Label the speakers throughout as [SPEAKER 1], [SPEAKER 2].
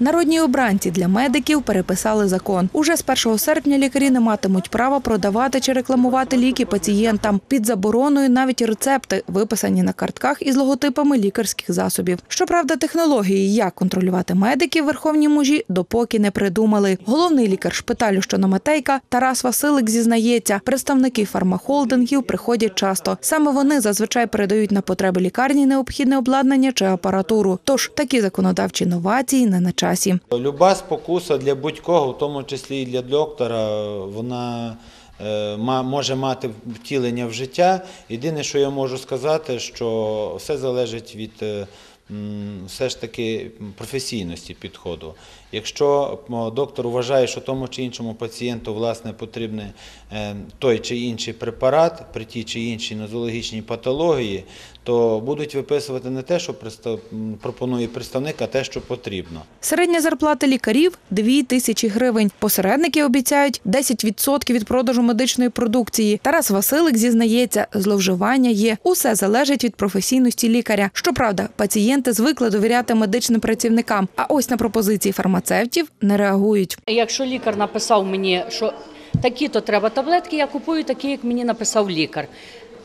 [SPEAKER 1] Народні обранці для медиків переписали закон. Уже з 1 серпня лікарі не матимуть права продавати чи рекламувати ліки пацієнтам. Під забороною навіть рецепти, виписані на картках із логотипами лікарських засобів. Щоправда, технології, як контролювати медиків в верховній мужі, допоки не придумали. Головний лікар шпиталю Щономатейка Тарас Василик зізнається, представники фармахолдингів приходять часто. Саме вони зазвичай передають на потреби лікарні необхідне обладнання чи апаратуру. Тож такі законодавчі новації не на часі.
[SPEAKER 2] Люба спокуса для будь-кого, в тому числі і для доктора, вона е, може мати втілення в життя. Єдине, що я можу сказати, що все залежить від е, все ж таки професійності підходу. Якщо доктор вважає, що тому чи іншому пацієнту власне потрібний е, той чи інший препарат при тій чи іншій нозологічній патології, то будуть виписувати не те, що пропонує представник, а те, що потрібно.
[SPEAKER 1] Середня зарплата лікарів – 2 тисячі гривень. Посередники обіцяють 10% від продажу медичної продукції. Тарас Василик зізнається, зловживання є. Усе залежить від професійності лікаря. Щоправда, пацієнти звикли довіряти медичним працівникам, а ось на пропозиції фармацевтів не реагують.
[SPEAKER 3] Якщо лікар написав мені, що такі-то треба таблетки, я купую такі, як мені написав лікар.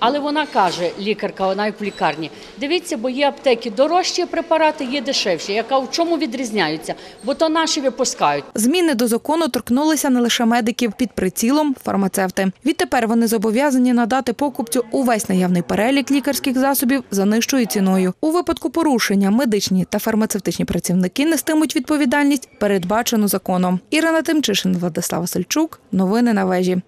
[SPEAKER 3] Але вона каже, лікарка, вона як в лікарні, дивіться, бо є аптеки дорожчі препарати, є дешевші. Яка в чому відрізняються? Бо то наші випускають.
[SPEAKER 1] Зміни до закону торкнулися не лише медиків під прицілом фармацевти. Відтепер вони зобов'язані надати покупцю увесь наявний перелік лікарських засобів за нижчою ціною. У випадку порушення медичні та фармацевтичні працівники нестимуть відповідальність, передбачену законом. Ірина Тимчишин, Владислав Васильчук. Новини на вежі.